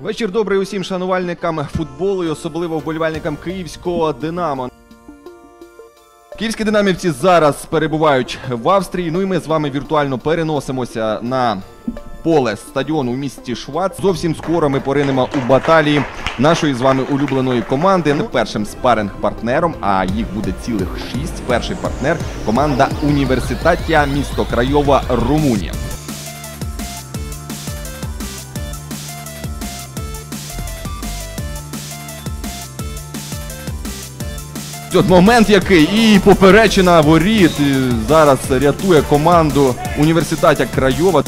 Вечір добрий усім шанувальникам футболу і особливо вболівальникам київського Динамо. Київські динамівці зараз перебувають в Австрії. Ну і ми з вами віртуально переносимося на поле стадіону у місті Швац. Зовсім скоро ми поринемо у баталії нашої з вами улюбленої команди. Ну, Першим спаринг-партнером, а їх буде цілих шість. Перший партнер команда Університатія місто Крайова Румунія. От момент який і поперечина воріт і зараз рятує команду університатя Крайова.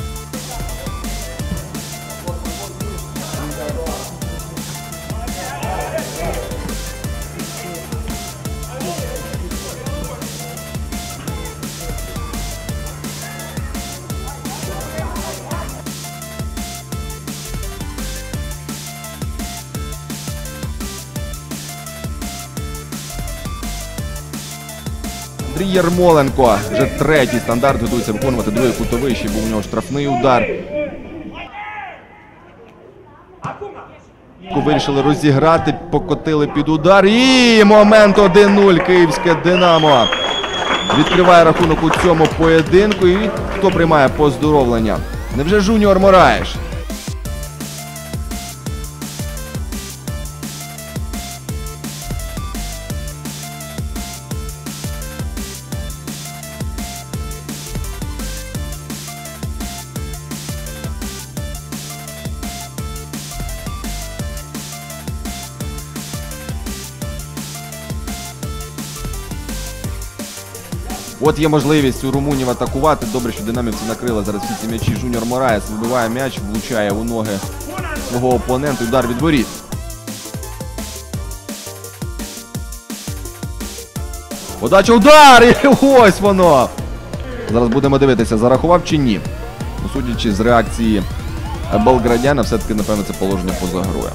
Андрій Ярмоленко вже третій стандарт готується виконувати другий кутовий. Ще був у нього штрафний удар. Вирішили розіграти, покотили під удар. І момент 1-0 київське Динамо. Відкриває рахунок у цьому поєдинку. І хто приймає поздоровлення? Невже Жуніор Мораєш? От є можливість у румунів атакувати. Добре, що динамівці накрили зараз всі ці м'ячі. Жуніор Мораєс вибиває м'яч, влучає у ноги свого опонента. Удар від воріт. Подача удар! І ось воно! Зараз будемо дивитися, зарахував чи ні. Ну, Судячи з реакції Болградяна, все-таки, напевно, це положення поза грою.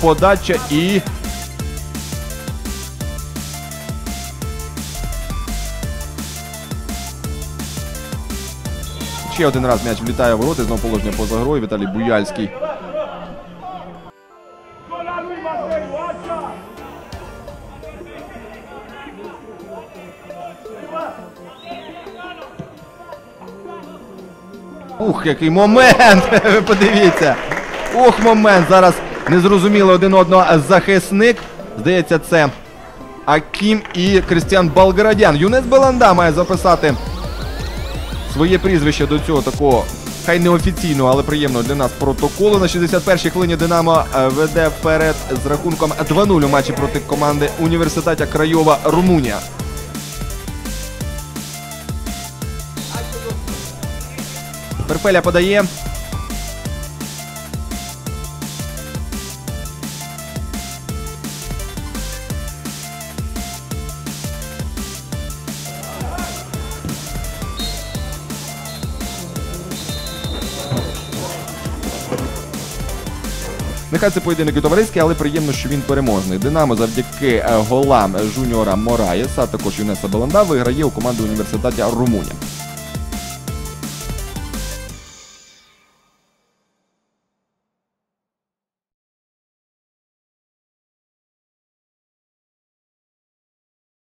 Подача і. Ще один раз м'яч влітає в ворота, знову положення поза грою. Віталій Буяльський. Ух, який момент! Ви подивіться. Ух, момент. Зараз незрозуміло один одного захисник. Здається, це Акім і Кристіан Болградян. Юнець Баланда має записати своє прізвище до цього такого. Хай неофіційного, але приємного для нас протоколу. На 61-й хвилині Динамо е, веде вперед з рахунком 2-0 у матчі проти команди Університетя Крайова Румунія. Перпеля подає. Нехай це поєдинок і товариський, але приємно, що він переможний. Динамо завдяки е, голам Жуніора Мораєса, також Юнеса Беланда, виграє у команди університету Румунія.